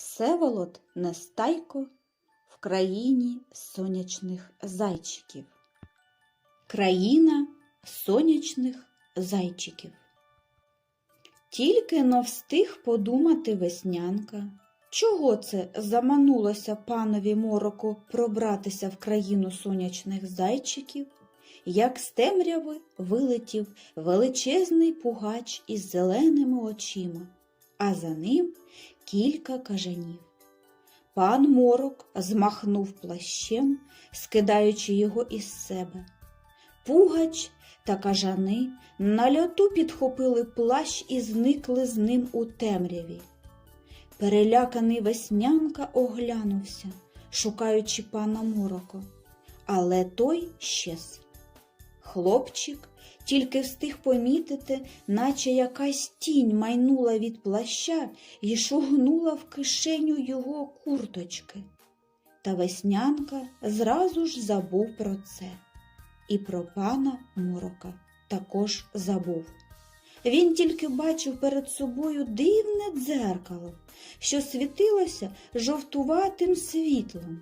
Всеволод Нестайко в країні сонячних зайчиків. Країна сонячних зайчиків. Тільки но встиг подумати веснянка, чого це заманулося панові мороку пробратися в країну сонячних зайчиків, як з темряви вилетів величезний пугач із зеленими очима, а за ним кілька кажанів. Пан морок змахнув плащем, скидаючи його із себе. Пугач та кажани на льоту підхопили плащ і зникли з ним у темряві. Переляканий веснянка оглянувся, шукаючи пана морока, але той щез. Хлопчик тільки встиг помітити, наче якась тінь майнула від плаща і шугнула в кишеню його курточки. Та веснянка зразу ж забув про це. І про пана морока також забув. Він тільки бачив перед собою дивне дзеркало, що світилося жовтуватим світлом.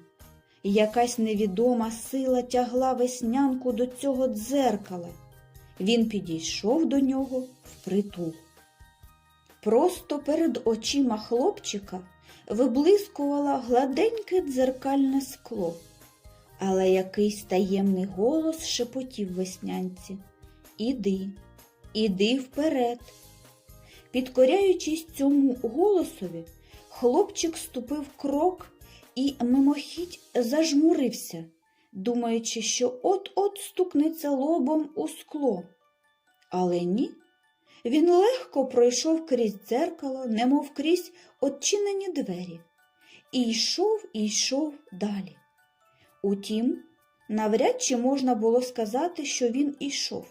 Якась невідома сила тягла веснянку до цього дзеркала. Він підійшов до нього впритул. Просто перед очима хлопчика виблискувало гладеньке дзеркальне скло, але якийсь таємний голос шепотів веснянці Іди, іди вперед. Підкоряючись цьому голосові, хлопчик ступив крок і мимохідь зажмурився, думаючи, що от-от стукнеться лобом у скло. Але ні, він легко пройшов крізь дзеркало, немов крізь odчинені двері, і йшов і йшов далі. Утім, навряд чи можна було сказати, що він ішов.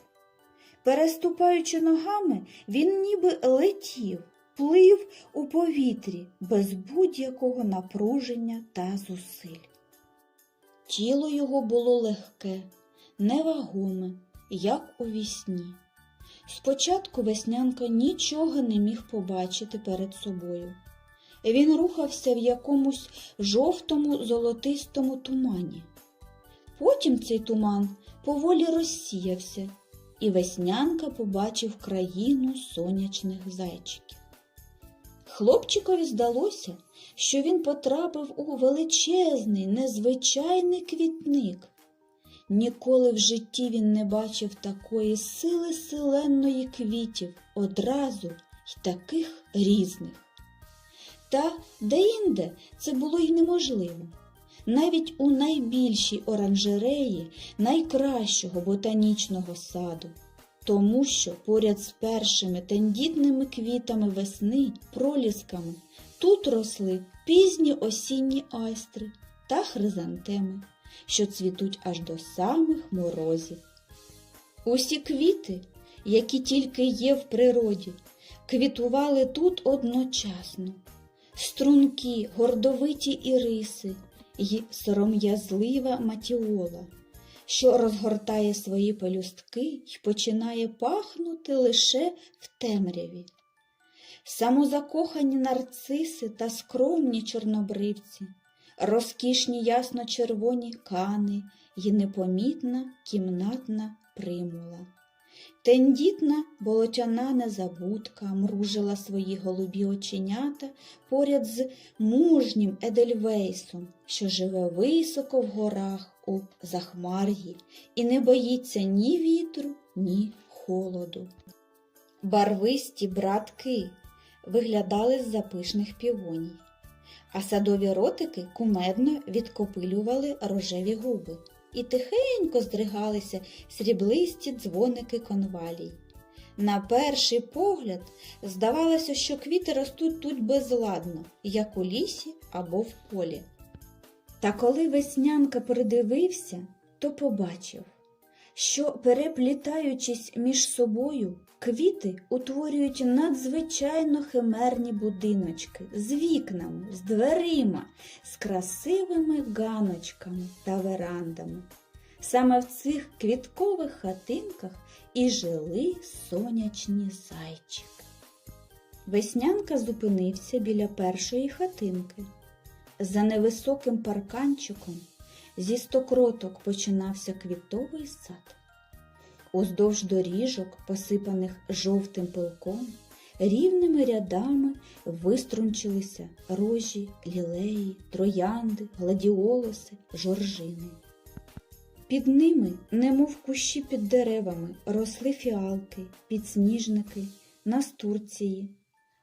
Переступаючи ногами, він ніби летів, плив у повітрі без будь-якого напруження та зусиль. Тіло його було легке, невагоме, як у вісні. Спочатку веснянка нічого не міг побачити перед собою. Він рухався в якомусь жовтому золотистому тумані. Потім цей туман поволі розсіявся, і веснянка побачив країну сонячних зайчиків. Хлопчикові здалося, що він потрапив у величезний, незвичайний квітник. Ніколи в житті він не бачив такої сили селенної квітів одразу й таких різних. Та деінде це було й неможливо. Навіть у найбільшій оранжереї найкращого ботанічного саду, тому що поряд з першими тендітними квітами весни, пролісками, тут росли пізні осінні айстри та хризантеми, що цвітуть аж до самих морозів. Усі квіти, які тільки є в природі, квітували тут одночасно. Струнки, гордовиті іриси й сором'язлива матіола, що розгортає свої пелюстки й починає пахнути лише в темряві. Самозакохані нарциси та скромні чорнобривці, розкішні ясно-червоні кани й непомітна кімнатна примула. Тендітна болотяна незабудка мружила свої голубі оченята поряд з мужнім Едельвейсом, що живе високо в горах у Захмар'ї і не боїться ні вітру, ні холоду. Барвисті братки виглядали з запишних півоній, а садові ротики кумедно відкопилювали рожеві губи і тихенько здригалися сріблисті дзвоники конвалій. На перший погляд здавалося, що квіти ростуть тут безладно, як у лісі або в полі. Та коли веснянка придивився, то побачив, що, переплітаючись між собою, квіти утворюють надзвичайно химерні будиночки з вікнами, з дверима, з красивими ганочками та верандами. Саме в цих квіткових хатинках і жили сонячні зайчики. Веснянка зупинився біля першої хатинки. За невисоким парканчиком зі стокроток починався квітовий сад. Уздовж доріжок, посипаних жовтим пилком, рівними рядами виструнчилися рожі, лілеї, троянди, гладіолуси, жоржини. Під ними, немов кущі під деревами, росли фіалки, підсніжники, настурції,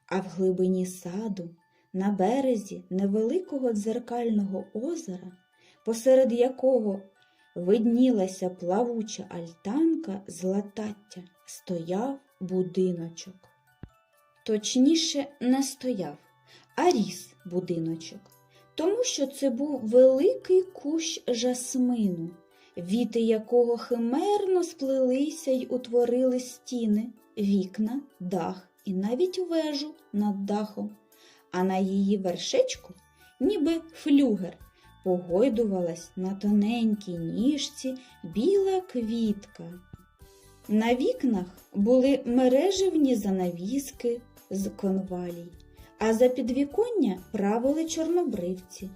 а в глибині саду, на березі невеликого дзеркального озера, посеред якого виднілася плавуча альтанка з латаття, стояв будиночок. Точніше, не стояв, а ріс будиночок, тому що це був великий кущ жасмину, віти якого химерно сплелися й утворили стіни, вікна, дах і навіть вежу над дахом, а на її вершечку, ніби флюгер, погойдувалась на тоненькій ніжці біла квітка. На вікнах були мереживні занавіски з конвалій, а за підвіконня правили чорнобривці.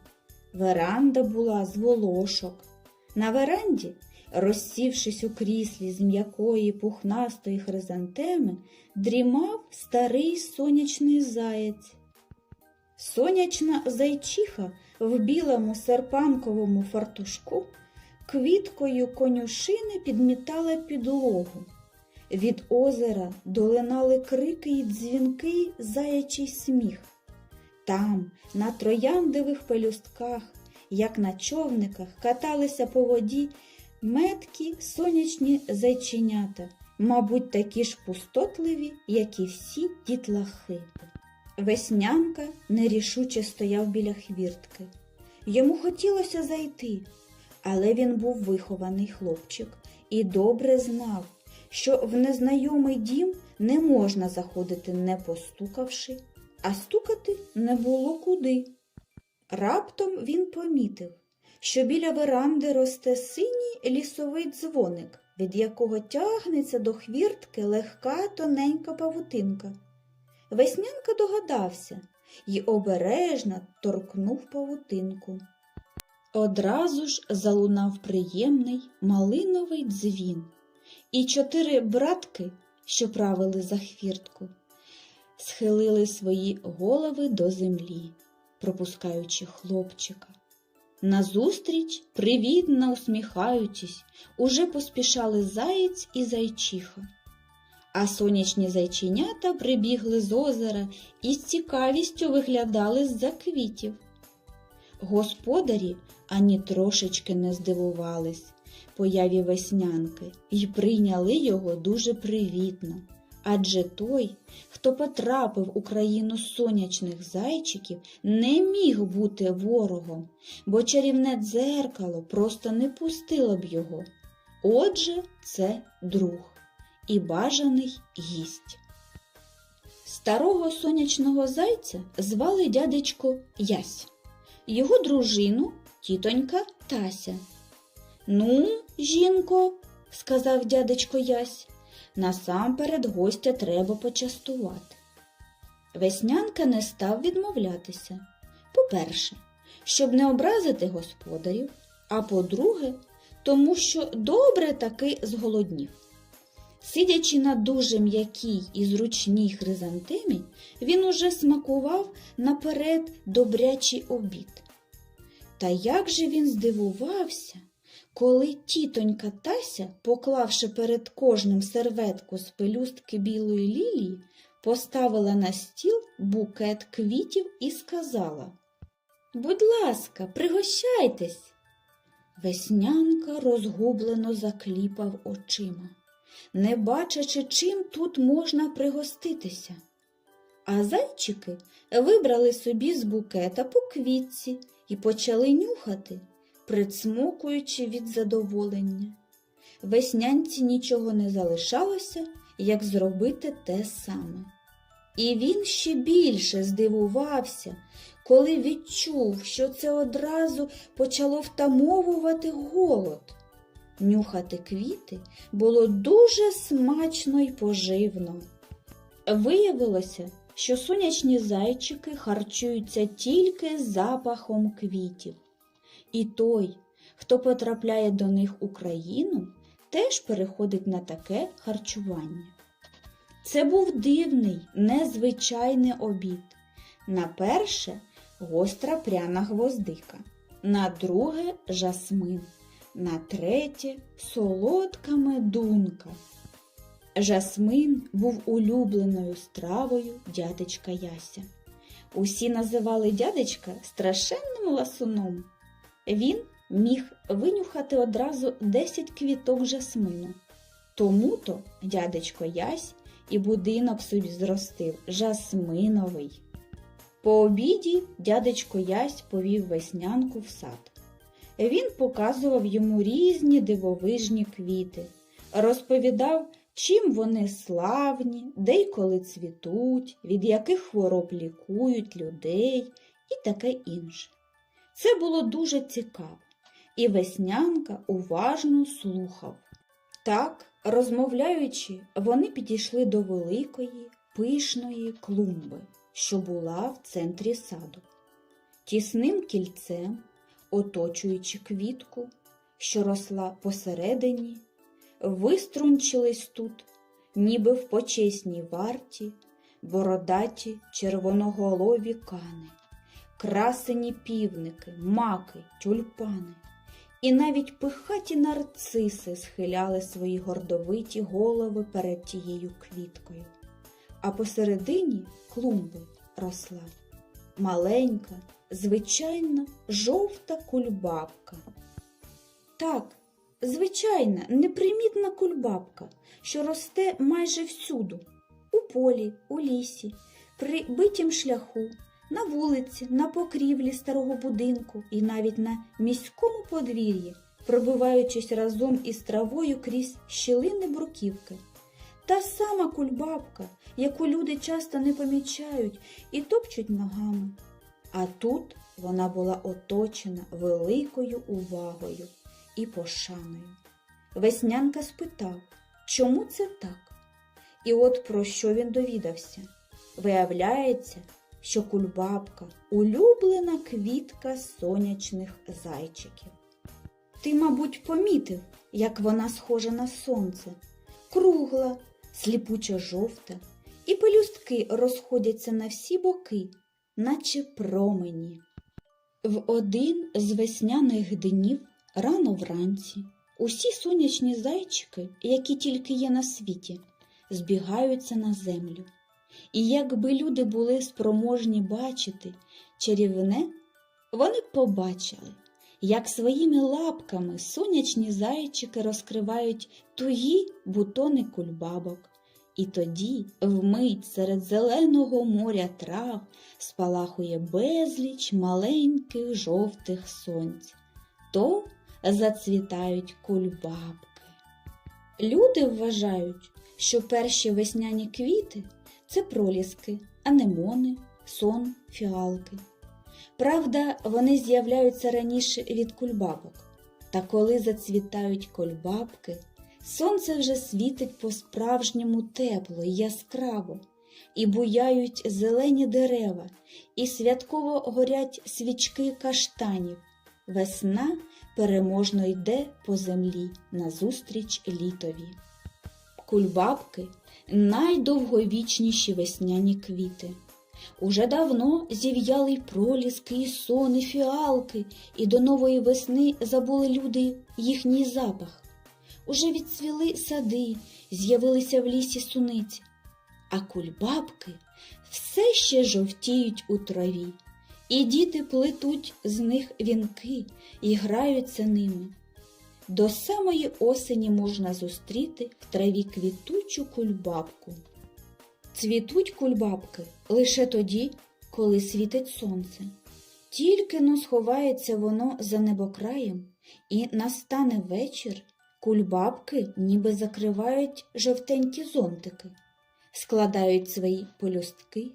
Веранда була з волошок. На веранді, розсівшись у кріслі з м'якої пухнастої хризантеми, дрімав старий сонячний заєць. Сонячна зайчиха в білому серпанковому фартушку квіткою конюшини підмітала підлогу. Від озера долинали крики й дзвінкий заячий сміх. Там, на трояндових пелюстках, як на човниках, каталися по воді меткі сонячні зайченята, мабуть, такі ж пустотливі, як і всі дітлахи. Веснянка нерішуче стояв біля хвіртки. Йому хотілося зайти, але він був вихований хлопчик і добре знав, що в незнайомий дім не можна заходити не постукавши, а стукати не було куди. Раптом він помітив, що біля веранди росте синій лісовий дзвоник, від якого тягнеться до хвіртки легка тоненька павутинка. Веснянка догадався і обережно торкнув павутинку. Одразу ж залунав приємний малиновий дзвін, і чотири братки, що правили за хвіртку, схилили свої голови до землі, пропускаючи хлопчика. Назустріч, привітно усміхаючись, уже поспішали заєць і зайчиха. А сонячні зайченята прибігли з озера і з цікавістю виглядали з-за квітів. Господарі ані трошечки не здивувались появі веснянки і прийняли його дуже привітно. Адже той, хто потрапив у країну сонячних зайчиків, не міг бути ворогом, бо чарівне дзеркало просто не пустило б його. Отже, це друг і бажаний гість. Старого сонячного зайця звали дядечко Ясь, його дружину тітонька Тася. Ну, жінко, сказав дядечко Ясь, насамперед гостя треба почастувати. Веснянка не став відмовлятися. По-перше, щоб не образити господарів, а по-друге, тому що добре таки зголоднів. Сидячи на дуже м'якій і зручній хризантемі, він уже смакував наперед добрячий обід. Та як же він здивувався, коли тітонька Тася, поклавши перед кожним серветку з пелюстки білої лілії, поставила на стіл букет квітів і сказала Будь ласка, пригощайтесь. Веснянка розгублено закліпав очима не бачачи, чим тут можна пригоститися. А зайчики вибрали собі з букета по квітці і почали нюхати, прицмокуючи від задоволення. Веснянці нічого не залишалося, як зробити те саме. І він ще більше здивувався, коли відчув, що це одразу почало втамовувати голод. Нюхати квіти було дуже смачно й поживно. Виявилося, що сонячні зайчики харчуються тільки запахом квітів. І той, хто потрапляє до них у країну, теж переходить на таке харчування. Це був дивний, незвичайний обід. На перше гостра пряна гвоздика, на друге жасмин, на третє солодка медунка. Жасмин був улюбленою стравою дядечка Яся. Усі називали дядечка страшенним ласуном. Він міг винюхати одразу 10 квіток жасмину. Тому-то дядечко Ясь і будинок собі зростив жасминовий. По обіді дядечко Ясь повів веснянку в сад. Він показував йому різні дивовижні квіти, розповідав, чим вони славні, де й коли цвітуть, від яких хвороб лікують людей і таке інше. Це було дуже цікаво, і веснянка уважно слухав. Так, розмовляючи, вони підійшли до великої, пишної клумби, що була в центрі саду. Тісним кільцем, оточуючи квітку, що росла посередині, виструнчились тут, ніби в почесній варті, бородаті червоноголові кани, красені півники, маки, тюльпани. І навіть пихаті нарциси схиляли свої гордовиті голови перед тією квіткою. А посередині клумби росла маленька, звичайна жовта кульбабка. Так, звичайна, непримітна кульбабка, що росте майже всюду, у полі, у лісі, при битім шляху, на вулиці, на покрівлі старого будинку і навіть на міському подвір'ї, пробиваючись разом із травою крізь щілини бруківки. Та сама кульбабка, яку люди часто не помічають і топчуть ногами. А тут вона була оточена великою увагою і пошаною. Веснянка спитав, чому це так? І от про що він довідався. Виявляється, що кульбабка улюблена квітка сонячних зайчиків. Ти, мабуть, помітив, як вона схожа на сонце, кругла, сліпучо жовта, і пелюстки розходяться на всі боки, наче промені. В один з весняних днів рано вранці усі сонячні зайчики, які тільки є на світі, збігаються на землю. І якби люди були спроможні бачити чарівне, вони б побачили, як своїми лапками сонячні зайчики розкривають тугі бутони кульбабок. І тоді вмить серед зеленого моря трав спалахує безліч маленьких жовтих сонць, то зацвітають кульбабки. Люди вважають, що перші весняні квіти це проліски, анемони, сон, фіалки. Правда, вони з'являються раніше від кульбабок. Та коли зацвітають кульбабки, сонце вже світить по-справжньому тепло і яскраво, і буяють зелені дерева, і святково горять свічки каштанів. Весна переможно йде по землі назустріч літові. Кульбабки найдовговічніші весняні квіти. Уже давно зів'яли й проліски, і сони, фіалки, і до нової весни забули люди їхній запах. Уже відцвіли сади, з'явилися в лісі суниці, а кульбабки все ще жовтіють у траві, і діти плетуть з них вінки і граються ними. До самої осені можна зустріти в траві квітучу кульбабку. Цвітуть кульбабки лише тоді, коли світить сонце. Тільки но сховається воно за небокраєм, і настане вечір, кульбабки ніби закривають жовтенькі зонтики, складають свої полюстки,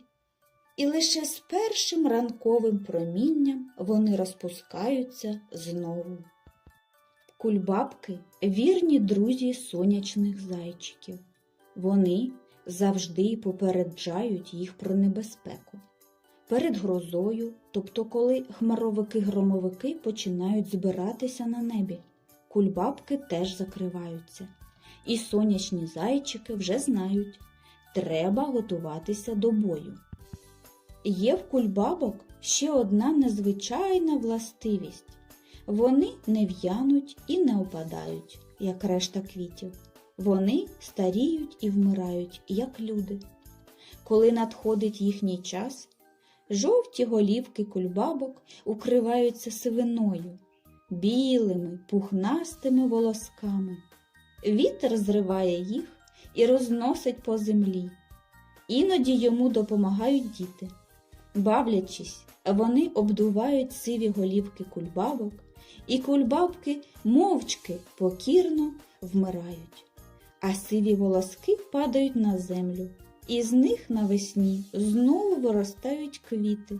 і лише з першим ранковим промінням вони розпускаються знову. Кульбабки вірні друзі сонячних зайчиків. Вони завжди попереджають їх про небезпеку. Перед грозою, тобто коли хмаровики-громовики починають збиратися на небі, кульбабки теж закриваються. І сонячні зайчики вже знають, треба готуватися до бою. Є в кульбабок ще одна незвичайна властивість. Вони не в'януть і не опадають, як решта квітів. Вони старіють і вмирають, як люди. Коли надходить їхній час, жовті голівки кульбабок укриваються сивиною, білими, пухнастими волосками. Вітер зриває їх і розносить по землі. Іноді йому допомагають діти. Бавлячись, вони обдувають сиві голівки кульбабок, і кульбабки мовчки покірно вмирають, а сиві волоски падають на землю, і з них навесні знову виростають квіти.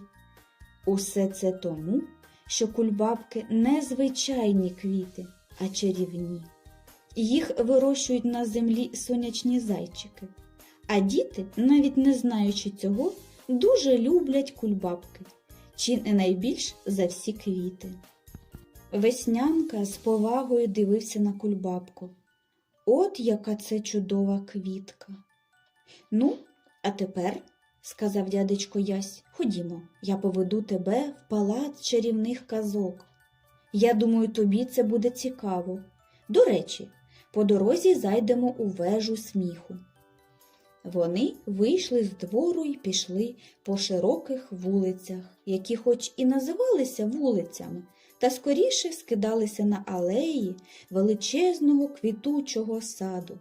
Усе це тому, що кульбабки не звичайні квіти, а чарівні. Їх вирощують на землі сонячні зайчики, а діти, навіть не знаючи цього, дуже люблять кульбабки, чи не найбільш за всі квіти. Веснянка з повагою дивився на кульбабку. От яка це чудова квітка. Ну, а тепер, сказав дядечко Ясь, ходімо, я поведу тебе в палац чарівних казок. Я думаю, тобі це буде цікаво. До речі, по дорозі зайдемо у вежу сміху. Вони вийшли з двору і пішли по широких вулицях, які хоч і називалися вулицями, та скоріше скидалися на алеї величезного квітучого саду.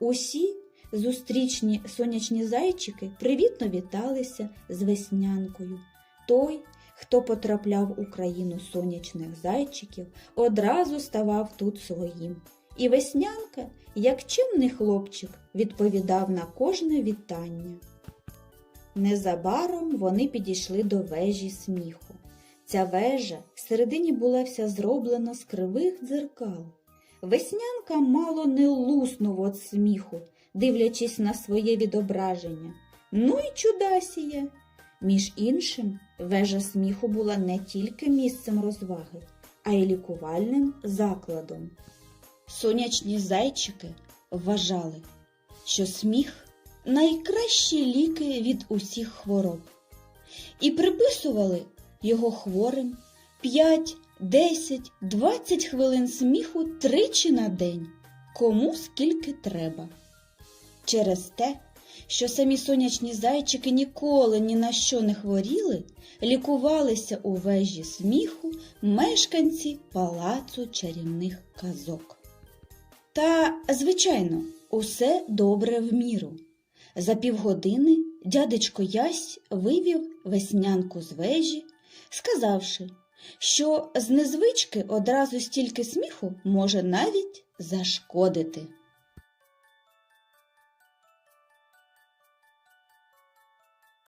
Усі зустрічні сонячні зайчики привітно віталися з веснянкою. Той, хто потрапляв у країну сонячних зайчиків, одразу ставав тут своїм. І веснянка, як чимний хлопчик, відповідав на кожне вітання. Незабаром вони підійшли до вежі сміху. Ця вежа всередині була вся зроблена з кривих дзеркал. Веснянка мало не луснув від сміху, дивлячись на своє відображення. Ну й чудасіє! Між іншим, вежа сміху була не тільки місцем розваги, а й лікувальним закладом. Сонячні зайчики вважали, що сміх найкращі ліки від усіх хвороб, і приписували його хворим 5, 10, 20 хвилин сміху тричі на день, кому скільки треба. Через те, що самі сонячні зайчики ніколи ні на що не хворіли, лікувалися у вежі сміху мешканці палацу чарівних казок. Та, звичайно, усе добре в міру. За півгодини дядечко Ясь вивів веснянку з вежі, сказавши, що з незвички одразу стільки сміху може навіть зашкодити.